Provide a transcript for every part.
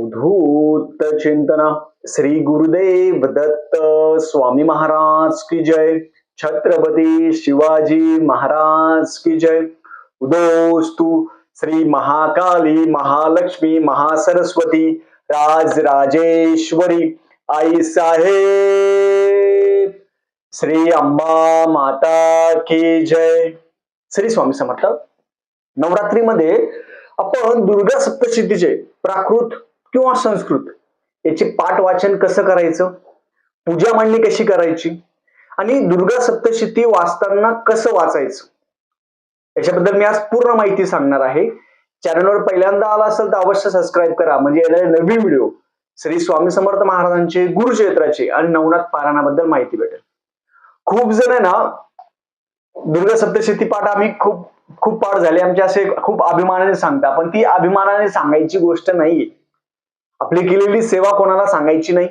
अवधूत चिंतन श्री गुरुदेव दत्त स्वामी महाराज की जय। छत्रपती शिवाजी महाराज की जय। उदोस्तु श्री महाकाली महालक्ष्मी महासरस्वती राज राजेश्वरी आई साहेब श्री अंबा माता की जय। श्री स्वामी समर्थ नवरात्रीमध्ये आपण दुर्गा सप्तशतीचे प्राकृत किंवा संस्कृत. याचे पाठ वाचन कसं करायचं? पूजा मांडणी कशी करायची? आणि दुर्गा सप्तशती वाचताना कसं वाचायचं? याच्याबद्दल मी आज पूर्ण माहिती सांगणार आहे. चॅनलवर पहिल्यांदा आला असेल तर अवश्य सबस्क्राईब करा. म्हणजे येणारे नवीन व्हिडिओ श्री स्वामी समर्थ महाराजांचे गुरुक्षेत्राचे आणि नवनाथ पारायणाबद्दल माहिती भेटेल. खूप जण आहे ना दुर्गा सप्तशती पाठ आम्ही खूप खूप पाठ झाले. आमचे असे खूप अभिमानाने सांगता पण ती अभिमानाने सांगायची गोष्ट नाहीये. आपली केलेली सेवा कोणाला सांगायची नाही?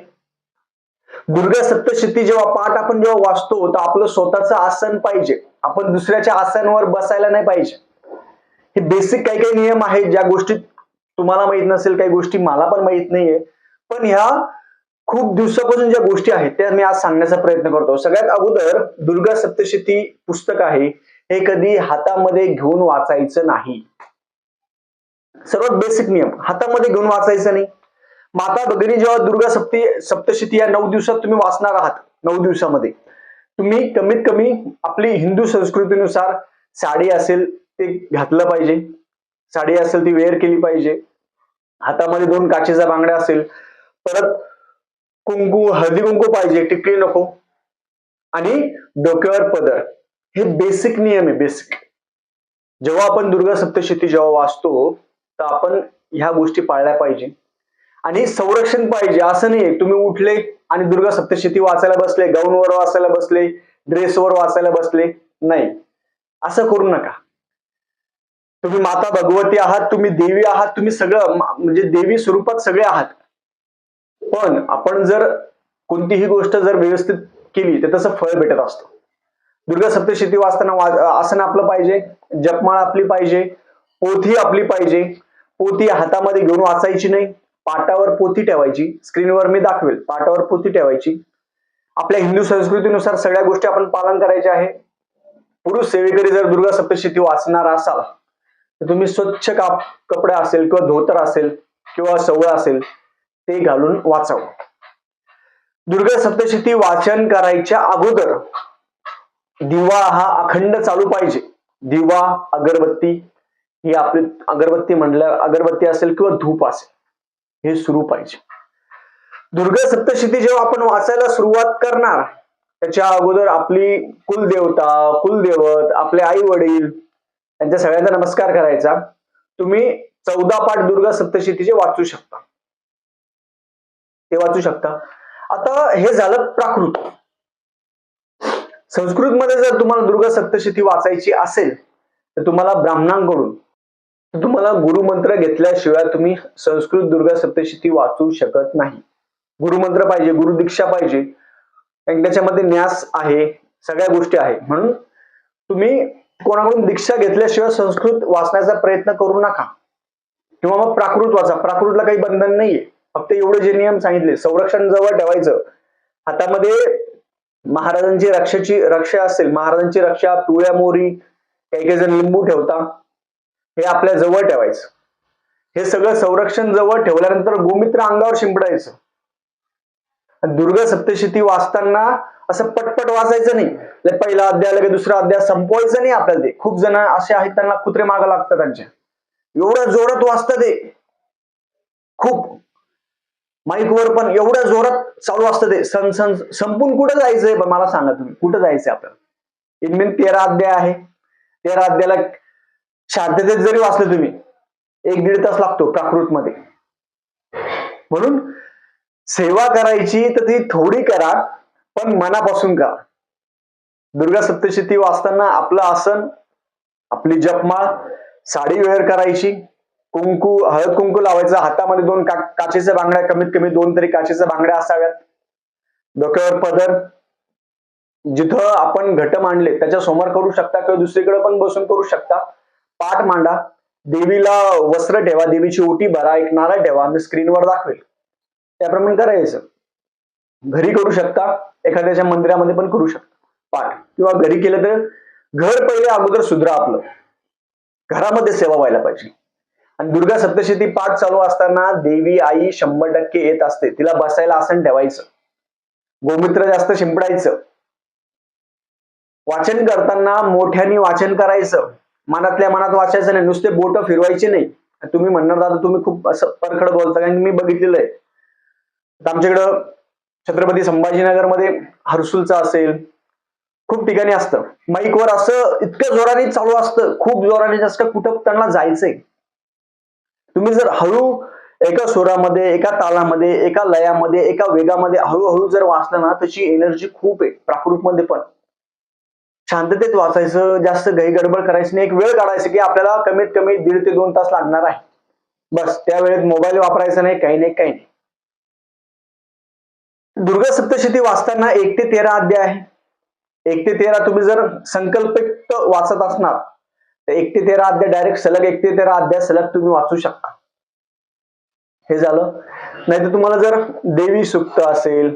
दुर्गा सप्तशती जेव्हा पाठ आपण जेव्हा वाचतो तर आपलं स्वतःचं आसन पाहिजे. आपण दुसऱ्याच्या आसनवर बसायला नाही पाहिजे. हे बेसिक काही काही नियम आहेत ज्या गोष्टी तुम्हाला माहीत नसेल काही गोष्टी मला पण माहीत नाहीये. पण ह्या खूप दिवसापासून ज्या गोष्टी आहेत त्या मी आज सांगण्याचा प्रयत्न करतो. सगळ्यात अगोदर दुर्गा सप्तशती पुस्तक आहे हे कधी हातामध्ये घेऊन वाचायचं नाही. सर्वात बेसिक नियम हातामध्ये घेऊन वाचायचं नाही. माता भगिनी जेव्हा दुर्गा सप्ती सप्तशती या नऊ दिवसात तुम्ही वाचणार आहात नऊ दिवसामध्ये तुम्ही कमीत कमी आपली हिंदू संस्कृतीनुसार साडी असेल ते घातलं पाहिजे. साडी असेल ती वेअर केली पाहिजे. हातामध्ये दोन काचेचा बांगड्या असेल परत कुंकू हळदी कुंकू पाहिजे टिकली नको. आणि डोक्यावर पदर. हे बेसिक नियम आहे बेसिक जेव्हा आपण दुर्गा सप्तशती जेव्हा वाचतो तर आपण ह्या गोष्टी पाळल्या पाहिजे. आणि संरक्षण पाहिजे असं नाही तुम्ही उठले आणि दुर्गा सप्तशती वाचायला बसले गाऊनवर वाचायला बसले ड्रेसवर वाचायला बसले. नाही. असं करू नका. तुम्ही माता भगवती आहात तुम्ही देवी आहात तुम्ही सगळं म्हणजे देवी स्वरूपात सगळे आहात. पण आपण जर कोणतीही गोष्ट जर व्यवस्थित केली तर तसं फळ भेटत असतो. दुर्गा सप्तशती वाचताना आसन आपलं पाहिजे जपमाळ आपली पाहिजे पोथी आपली पाहिजे. पोथी हातामध्ये घेऊन वाचायची नाही. पाटावर पोथी ठेवायची. स्क्रीनवर मी दाखवेल. पाटावर पोथी ठेवायची. आपल्या हिंदू संस्कृतीनुसार सगळ्या गोष्टी आपण पालन करायच्या आहे. पुरुष सेवेकरी जर दुर्गा सप्तशती वाचणार असाल तर तुम्ही स्वच्छ काप कपडे असेल किंवा धोतर असेल किंवा सवळ असेल ते घालून वाचावं. दुर्गा सप्तशती वाचन करायच्या अगोदर दिवा हा अखंड चालू पाहिजे. दिवा अगरबत्ती ही आपली अगरबत्ती म्हणल्या अगरबत्ती असेल किंवा धूप असेल. हे सुरू पाहिजे. दुर्गा सप्तशती जेव्हा आपण वाचायला सुरुवात करणार त्याच्या अगोदर आपली कुलदेवता कुलदेवत आपले आई वडील त्यांच्या सगळ्यांचा नमस्कार करायचा. तुम्ही चौदा पाठ दुर्गा सप्तशतीचे वाचू शकता. ते वाचू शकता. आता हे झालं प्राकृत. संस्कृतमध्ये जर तुम्हाला दुर्गा सप्तशती वाचायची असेल तर तुम्हाला ब्राह्मणांकडून तुम्हाला गुरुमंत्र घेतल्याशिवाय तुम्ही संस्कृत दुर्गा सप्तशती वाचू शकत नाही. गुरुमंत्र पाहिजे गुरुदीक्षा पाहिजे. त्याच्यामध्ये न्यास आहे सगळ्या गोष्टी आहे म्हणून तुम्ही कोणाकडून दीक्षा घेतल्याशिवाय संस्कृत वाचण्याचा प्रयत्न करू नका. किंवा मग प्राकृत वाचा. प्राकृतला काही बंधन नाहीये. फक्त एवढे जे नियम सांगितले संरक्षण जवळ ठेवायचं. हातामध्ये महाराजांची रक्षाची रक्षा असेल महाराजांची रक्षा पिवळ्या मोरी काही काही जण लिंबू ठेवता. हे आपल्या जवळ ठेवायचं. हे सगळं संरक्षण जवळ ठेवल्यानंतर गोमित्र अंगावर शिंपडायचं. दुर्गा सप्तशती वाचताना असं पटपट वाचायचं नाही. म्हणजे पहिला अध्याय लगे दुसरा अध्याय संपवायचं नाही आपल्याला ते. खूप जण असे आहेत त्यांना कुत्रे मागं लागतात त्यांच्या. एवढं जोरात वाचतं ते. खूप. माईकवर पण एवढ्या जोरात चालू असतं ते. सण सण संपून कुठं जायचंय? मला सांगा तुम्ही कुठं जायचंय आपल्याला? इनमेन तेरा अध्याय आहे. तेरा अध्यायाला शांततेत जरी वाचले तुम्ही एक दीड तास लागतो प्राकृत मध्ये म्हणून सेवा करायची तर ती थोडी करा पण मनापासून करा. दुर्गा सप्तशती वाचताना आपलं आसन आपली जपमाळ साडी वेअर करायची कुंकू हळद कुंकू लावायचं हातामध्ये दोन का काचेच्या बांगड्या कमीत कमी दोन तरी काचेच्या बांगड्या असाव्यात. डोक्यावर पदर जिथं आपण घट मांडले त्याच्यासमोर करू शकता किंवा दुसरीकडे पण बसून करू शकता. पाठ मांडा. देवीला वस्त्र ठेवा देवीची ओटी भरा एक नारळ ठेवा मी स्क्रीनवर दाखवेल. त्याप्रमाणे करायचं. घरी करू शकता एखाद्याच्या मंदिरामध्ये पण करू शकता. पाठ. किंवा घरी केलं तर घर पहिले अगोदर सुधरा आपलं. घरामध्ये सेवा व्हायला पाहिजे. आणि दुर्गा सप्तशती पाठ चालू असताना देवी आई शंभर टक्के येत असते. तिला बसायला आसन ठेवायचं. गोमित्र जास्त शिंपडायचं. वाचन करताना मोठ्याने वाचन करायचं. मनातल्या मनात वाचायचं नाही नुसते बोट फिरवायचे नाही. तुम्ही म्हणणार दादा तुम्ही खूप असं परखड बोलता कारण मी बघितलेलं आहे. आमच्याकडं छत्रपती संभाजीनगरमध्ये हर्सुलचं असेल खूप ठिकाणी असतं. माईकवर असं इतक्या जोराने चालू असतं खूप जोराने जास्त कुठं त्यांना जायचंय. तुम्ही जर हळू एका स्वरामध्ये एका तालामध्ये एका लयामध्ये एका वेगामध्ये हळूहळू जर वाचलं ना तशी एनर्जी खूप आहे प्राकृतमध्ये पण. शांततेत वाचायचं जास्त घाई गडबड करायची नाही. एक वेळ काढायचं की आपल्याला कमीत कमी दीड ते दोन तास लागणार आहे. बस त्या वेळेत मोबाईल वापरायचा नाही काही नाही काही नाही. दुर्गा सप्तशती वाचताना एक ते तेरा अध्याय आहे. एक ते तेरा तुम्ही जर संकल्पित वाचत असणार तर एक ते तेरा अध्याय डायरेक्ट सलग एक ते तेरा अध्याय सलग तुम्ही वाचू शकता. हे झालं. नाही तर तुम्हाला जर देवी सुक्त असेल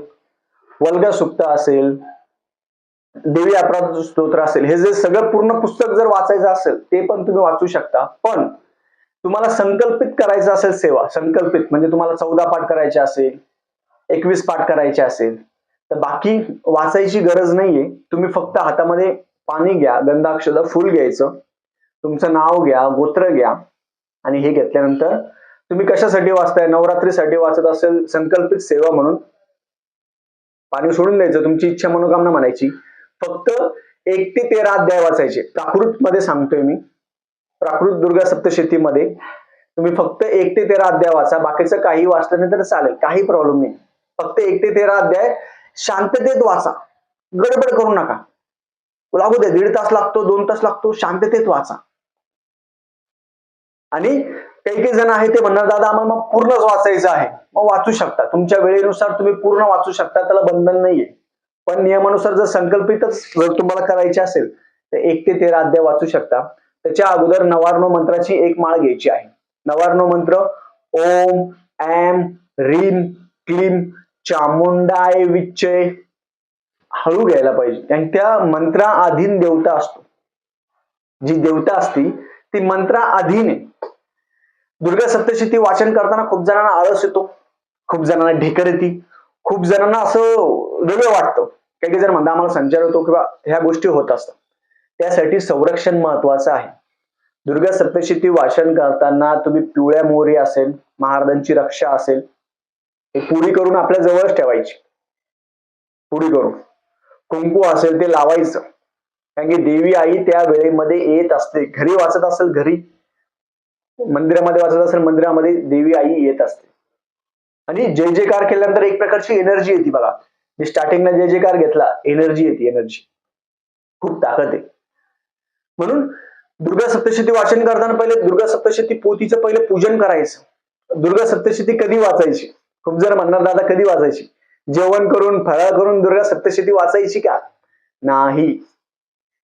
वल्गा सुक्त असेल देवी अपराध स्तोत्र असेल हे जे सगळं पूर्ण पुस्तक जर वाचायचं असेल ते पण तुम्ही वाचू शकता. पण तुम्हाला संकल्पित करायचं असेल सेवा संकल्पित म्हणजे तुम्हाला चौदा पाठ करायचे असेल एकवीस पाठ करायचे असेल तर बाकी वाचायची गरज नाहीये. तुम्ही फक्त हातामध्ये पाणी घ्या गंधाक्षर फुल घ्यायचं. तुमचं नाव घ्या गोत्र घ्या आणि हे घेतल्यानंतर तुम्ही कशासाठी वाचताय? नवरात्रीसाठी वाचत असेल संकल्पित सेवा म्हणून. पाणी सोडून द्यायचं तुमची इच्छा मनोकामना म्हणायची. फक्त एक ते तेरा अध्याय वाचायचे. प्राकृत मध्ये सांगतोय मी. प्राकृत दुर्गा सप्तशतीमध्ये. तुम्ही फक्त एक ते तेरा अध्याय वाचा. बाकीचं काही वाचलं नाही तर चालेल. काही प्रॉब्लेम नाही. फक्त एक ते तेरा अध्याय शांततेत वाचा. गडबड करू नका. लागू दे. दीड तास लागतो दोन तास लागतो. शांततेत वाचा. आणि काही काही जण आहे ते म्हणणार दादा आम्हाला मग पूर्णच वाचायचं आहे. मग वाचू शकता. तुमच्या वेळेनुसार तुम्ही पूर्ण वाचू शकता. त्याला बंधन नाहीये. पण नियमानुसार जर संकल्पितच जर तुम्हाला करायचे असेल तर एक ते तेरा अध्याय वाचू शकता. त्याच्या अगोदर नवार्नो मंत्राची एक माळ घ्यायची आहे. नवार्नो मंत्र ओम एम रीम क्लीम चामुंडाय विच्चय हळू घ्यायला पाहिजे. आणि त्या मंत्रा अधीन देवता असतो. जी देवता असती ती मंत्रा अधीन आहे. दुर्गा सप्तशती वाचन करताना खूप जणांना आळस येतो. खूप जणांना ढेकर येते. खूप जणांना असं वेगळं वाटतं. काही काही जण म्हणतात आम्हाला संचार होतो किंवा ह्या गोष्टी होत असतात. त्यासाठी संरक्षण महत्वाचं आहे. दुर्गा सप्तशती वाचन करताना तुम्ही पिवळ्या मोहरी असेल महाराजांची रक्षा असेल हे पुरी करून आपल्या जवळच ठेवायची. पुरी करून. कुंकू असेल ते लावायचं. कारण की देवी आई त्या वेळेमध्ये येत असते. घरी वाचत असेल घरी मंदिरामध्ये वाचत असेल मंदिरामध्ये देवी आई येत असते. आणि जय जयकार केल्यानंतर एक प्रकारची एनर्जी येते बघा. मी स्टार्टिंगला जय जयकार घेतला एनर्जी येते एनर्जी खूप ताकद आहे. म्हणून दुर्गा सप्तशती वाचन करताना पहिले दुर्गा सप्तशती पोथीचं पहिले पूजन करायचं. दुर्गा सप्तशती कधी वाचायची? खूप जर म्हणणार दादा कधी वाचायची? जेवण करून फळा करून दुर्गा सप्तशती वाचायची का? नाही.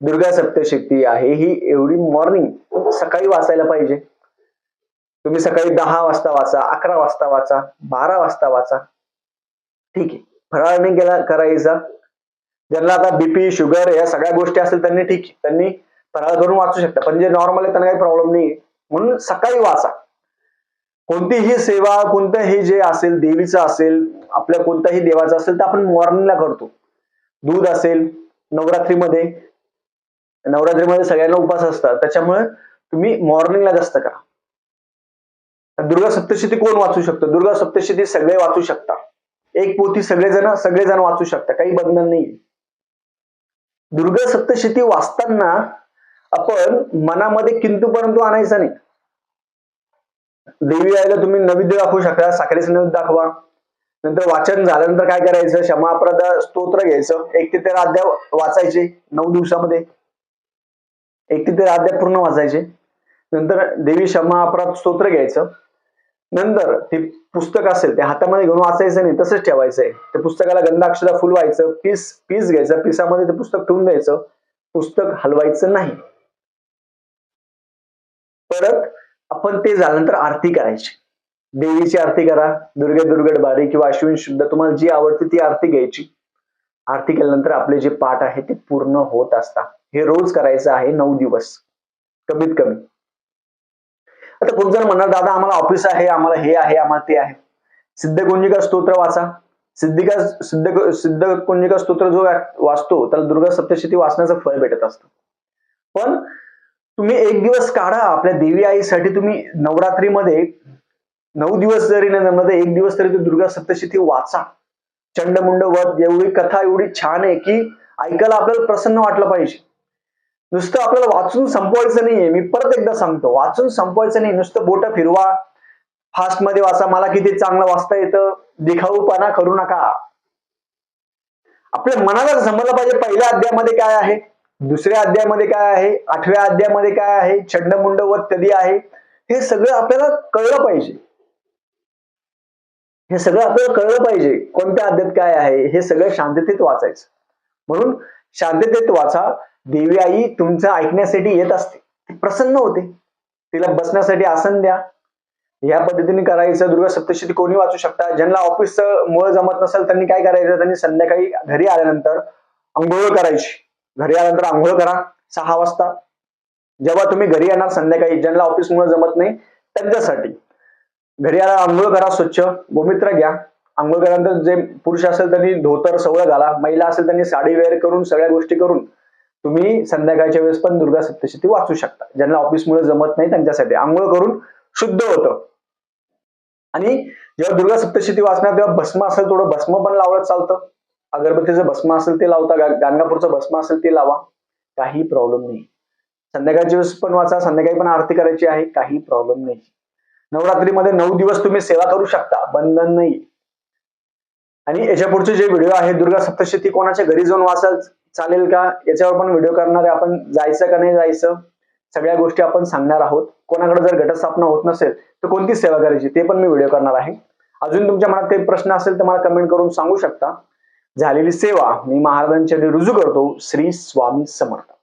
दुर्गा सप्तशती आहे ही एवढी मॉर्निंग सकाळी वाचायला पाहिजे. तुम्ही सकाळी दहा वाजता वाचा अकरा वाजता वाचा बारा वाजता वाचा. ठीक आहे. फराळ नाही केला करायचा. ज्यांना आता बीपी शुगर या सगळ्या गोष्टी असतील त्यांनी ठीक आहे. त्यांनी फराळ करून वाचू शकता. पण जे नॉर्मल आहे त्यांना काही प्रॉब्लेम नाही म्हणून सकाळी वाचा. कोणतीही सेवा कोणतंही जे असेल देवीचं असेल आपल्या कोणत्याही देवाचं असेल तर आपण मॉर्निंगला करतो. दूध असेल नवरात्रीमध्ये. नवरात्रीमध्ये सगळ्यांना उपास असतात. त्याच्यामुळे तुम्ही मॉर्निंगला जास्त करा. दुर्गा सप्तशती कोण वाचू शकतो? दुर्गा सप्तशती सगळे वाचू शकता एक पोथी सगळेजण सगळेजण वाचू शकता काही बंधन नाही दुर्गा सप्तशती वाचताना आपण मनामध्ये किंतू परंतु आणायचा नाही. देवी आईला तुम्ही नैवेद्य दाखवू शकता. साखरेचं नैवेद्य दाखवा. नंतर वाचन झाल्यानंतर काय करायचं? क्षमाप्रद स्तोत्र घ्यायचं. एक ते तेरा अध्याय वाचायचे नऊ दिवसामध्ये. एक ते तेरा अध्याय पूर्ण वाचायचे. नंतर देवी क्षमा अपराध स्तोत्र घ्यायचं. नंतर ते पुस्तक असेल ते हातामध्ये घेऊन वाचायचं नाही तसंच ठेवायचंय. त्या पुस्तकाला गंधाक्षरा फुलवायचं पीस पीस घ्यायचं पिसामध्ये ते पुस्तक ठेवून द्यायचं. पुस्तक हलवायचं नाही. परत आपण ते झाल्यानंतर आरती करायची. देवीची आरती करा दुर्गे दुर्गड बारी किंवा अश्विन शुद्ध तुम्हाला जी आवडते ती आरती घ्यायची. आरती केल्यानंतर आपले जे पाठ आहे ते पूर्ण होत असतात. हे रोज करायचं आहे नऊ दिवस. कमीत कमी. आता खूप जण म्हणणार दादा आम्हाला ऑफिस आहे आम्हाला हे आहे आम्हाला ते आहे. सिद्ध सिद्धकुंजिका स्तोत्र वाचा. सिद्धिका सिद्ध सिद्धकुंजिका स्तोत्र जो वाचतो त्याला दुर्गा सप्तशती वाचण्याचं फळ भेटत असतं. पण तुम्ही एक दिवस काढा आपल्या देवी आईसाठी तुम्ही नवरात्रीमध्ये नऊ दिवस जरी न जमलं एक दिवस तरी दुर्गा सप्तशती वाचा. चंडमुंड वध एवढी कथा एवढी छान आहे की ऐकायला आपल्याला प्रसन्न वाटलं पाहिजे. नुसतं आपल्याला वाचून संपवायचं नाहीये. मी परत एकदा सांगतो. वाचून संपवायचं नाही. नुसतं बोट फिरवा. फास्टमध्ये वाचा. मला किती चांगलं वाचता येतं? दिखाऊपणा करू नका. आपल्या मनाला समजलं पाहिजे पहिल्या अध्यायामध्ये काय आहे? दुसऱ्या अध्यायामध्ये काय आहे? आठव्या अध्यायामध्ये काय आहे? छंडमुंड व कधी आहे? हे सगळं आपल्याला कळलं पाहिजे. हे सगळं आपल्याला कळलं पाहिजे. कोणत्या अध्यात काय आहे? हे सगळं शांततेत वाचायचं. म्हणून शांततेत वाचा. देवी आई तुमचं ऐकण्यासाठी येत असते. ती प्रसन्न होते. तिला बसण्यासाठी आसन द्या. या पद्धतीने करायचं दुर्गा सप्तशती कोणी वाचू शकता? ज्यांना ऑफिसचं मुळे जमत नसेल त्यांनी काय करायचं? त्यांनी संध्याकाळी घरी आल्यानंतर आंघोळ करायची. घरी आल्यानंतर आंघोळ करा. सहा वाजता. जेव्हा तुम्ही घरी येणार संध्याकाळी ज्यांना ऑफिस मुळे जमत नाही त्यांच्यासाठी. घरी आला आंघोळ करा स्वच्छ. गोमित्र घ्या. आंघोळ केल्यानंतर जे पुरुष असेल त्यांनी धोतर सवळ घाला. महिला असेल त्यांनी साडी वेअर करून सगळ्या गोष्टी करून तुम्ही संध्याकाळच्या वेळेस पण दुर्गा सप्तशती वाचू शकता. ज्यांना ऑफिसमुळे जमत नाही त्यांच्यासाठी. आंघोळ करून शुद्ध होतं. आणि जेव्हा दुर्गा सप्तशती वाचणार तेव्हा भस्म असेल थोडं भस्म पण लावलं चालतं. अगरबत्तीचं भस्म असेल ते लावता. गाणगापूरचं भस्म असेल ते लावा. काही प्रॉब्लेम नाही. संध्याकाळच्या वेळेस पण वाचा संध्याकाळी पण आरती करायची आहे काही प्रॉब्लेम नाही. नवरात्रीमध्ये नऊ दिवस तुम्ही सेवा करू शकता. बंधन नाही. आणि याच्या पुढचे जे व्हिडिओ आहे दुर्गा सप्तशती कोणाच्या घरी जाऊन वाचाल? चालेल का? याच्यावर पण व्हिडिओ करणार आहे. आपण जायचं का नाही जायचं? सगळ्या गोष्टी आपण सांगणार आहोत. कोणाकडे जर घटस्थापना होत नसेल तर कोणती सेवा करायची ते पण मी व्हिडिओ करणार आहे. अजून तुमच्या मनात काही प्रश्न असेल तर मला कमेंट करून सांगू शकता. झालेली सेवा मी महाराजांच्या रुजू करतो. श्री स्वामी समर्थ.